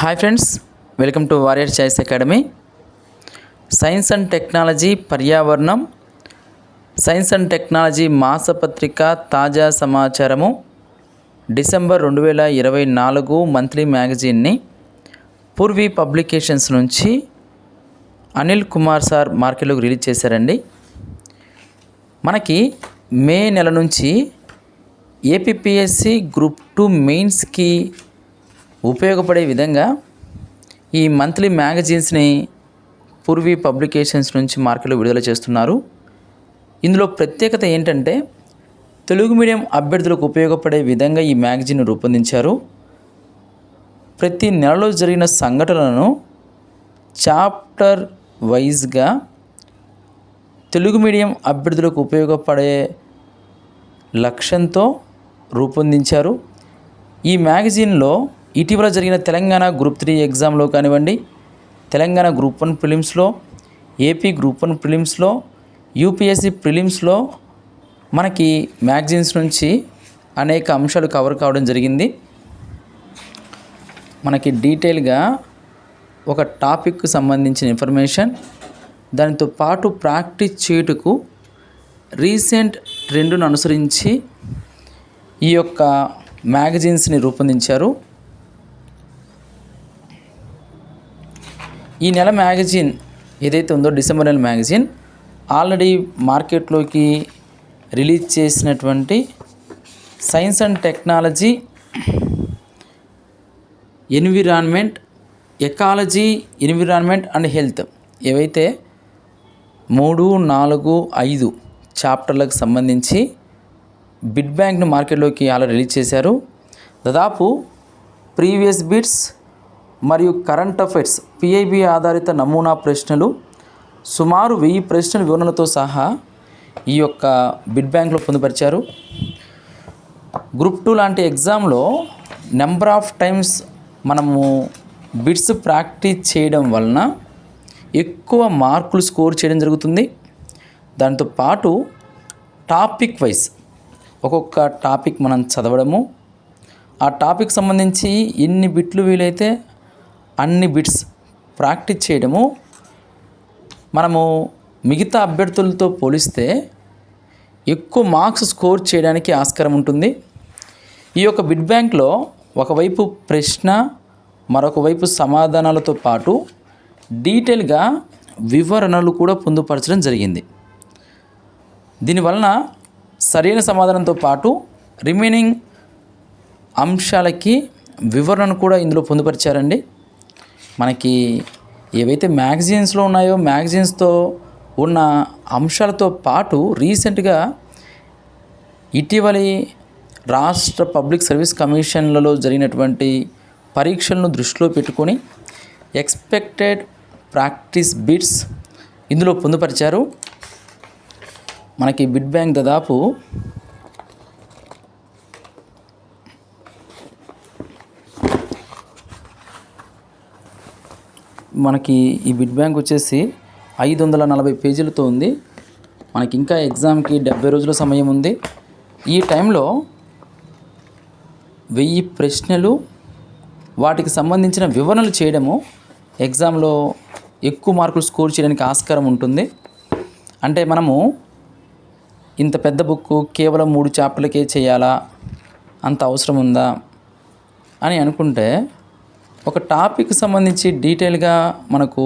Hi friends welcome to warrior choice academy science and technology పర్యావరణం science and technology మాసపత్రిక తాజా సమాచారము December రెండు వేల ఇరవై నాలుగు మంత్లీ మ్యాగజైన్ని పూర్వీ పబ్లికేషన్స్ నుంచి అనిల్ కుమార్ సార్ మార్కెట్లోకి రిలీజ్ చేశారండి మనకి మే నెల నుంచి ఏపీఎస్సి గ్రూప్ టూ మెయిన్స్కి ఉపయోగపడే విధంగా ఈ మంత్లీ మ్యాగజైన్స్ని పూర్వీ పబ్లికేషన్స్ నుంచి మార్కెట్లో విడుదల చేస్తున్నారు. ఇందులో ప్రత్యేకత ఏంటంటే తెలుగు మీడియం అభ్యర్థులకు ఉపయోగపడే విధంగా ఈ మ్యాగజైన్ రూపొందించారు. ప్రతి నెలలో జరిగిన సంఘటనలను చాప్టర్ వైజ్గా తెలుగు మీడియం అభ్యర్థులకు ఉపయోగపడే లక్ష్యంతో రూపొందించారు. ఈ మ్యాగజైన్లో ఇటీవల జరిగిన తెలంగాణ గ్రూప్ త్రీ ఎగ్జామ్లో కానివ్వండి తెలంగాణ గ్రూప్ వన్ ప్రిలిమ్స్లో ఏపీ గ్రూప్ వన్ ప్రిలిమ్స్లో యూపీఎస్సి ప్రిలిమ్స్లో మనకి మ్యాగజైన్స్ నుంచి అనేక అంశాలు కవర్ కావడం జరిగింది. మనకి డీటెయిల్గా ఒక టాపిక్కు సంబంధించిన ఇన్ఫర్మేషన్ దానితో పాటు ప్రాక్టీస్ చేయుటకు రీసెంట్ ట్రెండ్ను అనుసరించి ఈ యొక్క మ్యాగజైన్స్ని రూపొందించారు. ఈ నెల మ్యాగజైన్ ఏదైతే ఉందో డిసెంబర్ నెల మ్యాగజైన్ ఆల్రెడీ మార్కెట్లోకి రిలీజ్ చేసినటువంటి science and technology environment ecology environment and health ఏవైతే మూడు నాలుగు ఐదు చాప్టర్లకు సంబంధించి బిడ్ బ్యాంక్ను మార్కెట్లోకి అలా రిలీజ్ చేశారు. దాదాపు ప్రీవియస్ బిడ్స్ మరియు కరెంట్ అఫైర్స్ పిఐబి ఆధారిత నమూనా ప్రశ్నలు సుమారు వెయ్యి ప్రశ్నల వివరణలతో సహా ఈ యొక్క బిడ్ బ్యాంక్లో పొందుపరిచారు. గ్రూప్ టూ లాంటి ఎగ్జామ్లో నెంబర్ ఆఫ్ టైమ్స్ మనము బిట్స్ ప్రాక్టీస్ చేయడం వలన ఎక్కువ మార్కులు స్కోర్ చేయడం జరుగుతుంది. దాంతో పాటు టాపిక్ వైజ్ ఒక్కొక్క టాపిక్ మనం చదవడము. ఆ టాపిక్ సంబంధించి ఎన్ని బిట్లు వీలైతే అన్ని బిట్స్ ప్రాక్టీస్ చేయడము. మనము మిగతా అభ్యర్థులతో పోలిస్తే ఎక్కువ మార్క్స్ స్కోర్ చేయడానికి ఆస్కారం ఉంటుంది. ఈ యొక్క బిడ్ బ్యాంక్లో ఒకవైపు ప్రశ్న మరొక వైపు సమాధానాలతో పాటు డీటెయిల్గా వివరణలు కూడా పొందుపరచడం జరిగింది. దీనివలన సరైన సమాధానంతో పాటు రిమైనింగ్ అంశాలకి వివరణను కూడా ఇందులో పొందుపరిచారండి. మనకి ఏవైతే మ్యాగజైన్స్లో ఉన్నాయో మ్యాగజైన్స్తో ఉన్న అంశాలతో పాటు రీసెంట్గా ఇటీవలి రాష్ట్ర పబ్లిక్ సర్వీస్ కమిషన్లలో జరిగినటువంటి పరీక్షలను దృష్టిలో పెట్టుకొని ఎక్స్పెక్టెడ్ ప్రాక్టీస్ బిట్స్ ఇందులో పొందుపరిచారు. మనకి బిడ్ బ్యాంక్ దాదాపు మనకి ఈ బిడ్ బ్యాంక్ వచ్చేసి ఐదు వందల నలభై పేజీలతో ఉంది. మనకి ఇంకా ఎగ్జామ్కి డెబ్బై రోజుల సమయం ఉంది. ఈ టైంలో వెయ్యి ప్రశ్నలు వాటికి సంబంధించిన వివరణలు చేయడము ఎగ్జామ్లో ఎక్కువ మార్కులు స్కోర్ చేయడానికి ఆస్కారం ఉంటుంది. అంటే మనము ఇంత పెద్ద బుక్ కేవలం మూడు చాప్టర్లకే చేయాలా? అంత అవసరం ఉందా? అని అనుకుంటే ఒక టాపిక్ సంబంధించి డీటెయిల్గా మనకు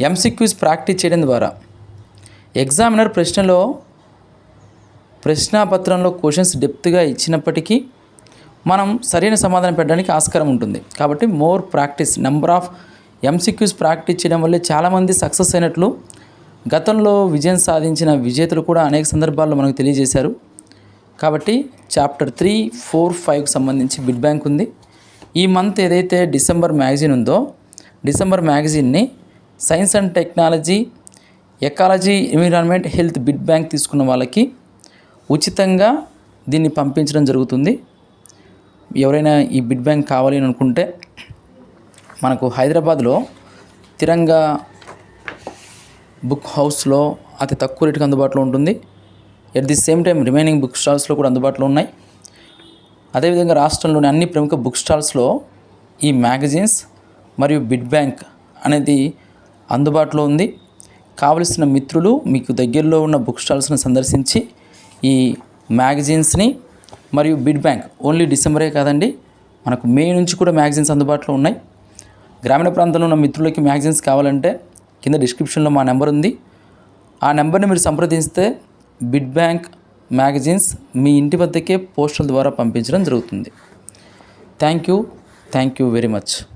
ఎంసీక్యూస్ ప్రాక్టీస్ చేయడం ద్వారా ఎగ్జామినర్ ప్రశ్నలో ప్రశ్నాపత్రంలో క్వశ్చన్స్ డెప్త్గా ఇచ్చినప్పటికీ మనం సరైన సమాధానం పెట్టడానికి ఆస్కారం ఉంటుంది. కాబట్టి more practice number of MCQs practice చేయడం వల్లే చాలామంది సక్సెస్ అయినట్లు గతంలో విజయం సాధించిన విజేతలు కూడా అనేక సందర్భాల్లో మనకు తెలియజేశారు. కాబట్టి చాప్టర్ త్రీ ఫోర్ ఫైవ్కి సంబంధించి బిడ్ బ్యాంక్ ఉంది. ఈ మంత్ ఏదైతే డిసెంబర్ మ్యాగజైన్ ఉందో December మ్యాగజైన్ని science and technology ecology environment health bit bank తీసుకున్న వాళ్ళకి ఉచితంగా దీన్ని పంపించడం జరుగుతుంది. ఎవరైనా ఈ బిడ్ బ్యాంక్ కావాలి అని అనుకుంటే మనకు హైదరాబాద్లో తిరంగా బుక్ హౌస్లో అతి తక్కువ రేటుకి అందుబాటులో ఉంటుంది. At the same time remaining book స్టాల్స్లో కూడా అందుబాటులో ఉన్నాయి. అదేవిధంగా రాష్ట్రంలోని అన్ని ప్రముఖ బుక్ స్టాల్స్లో ఈ మ్యాగజైన్స్ మరియు బిడ్ బ్యాంక్ అనేది అందుబాటులో ఉంది. కావలసిన మిత్రులు మీకు దగ్గరలో ఉన్న బుక్ స్టాల్స్ని సందర్శించి ఈ మ్యాగజైన్స్ని మరియు బిడ్ బ్యాంక్ ఓన్లీ డిసెంబరే కాదండి మనకు మే నుంచి కూడా మ్యాగజైన్స్ అందుబాటులో ఉన్నాయి. గ్రామీణ ప్రాంతంలో ఉన్న మిత్రులకి మ్యాగజైన్స్ కావాలంటే కింద డిస్క్రిప్షన్లో మా నెంబర్ ఉంది. ఆ నెంబర్ని మీరు సంప్రదిస్తే బిడ్ బ్యాంక్ మ్యాగజైన్స్ మీ ఇంటి వద్దకే పోస్టల్ ద్వారా పంపించడం జరుగుతుంది. Thank you. Thank you very much.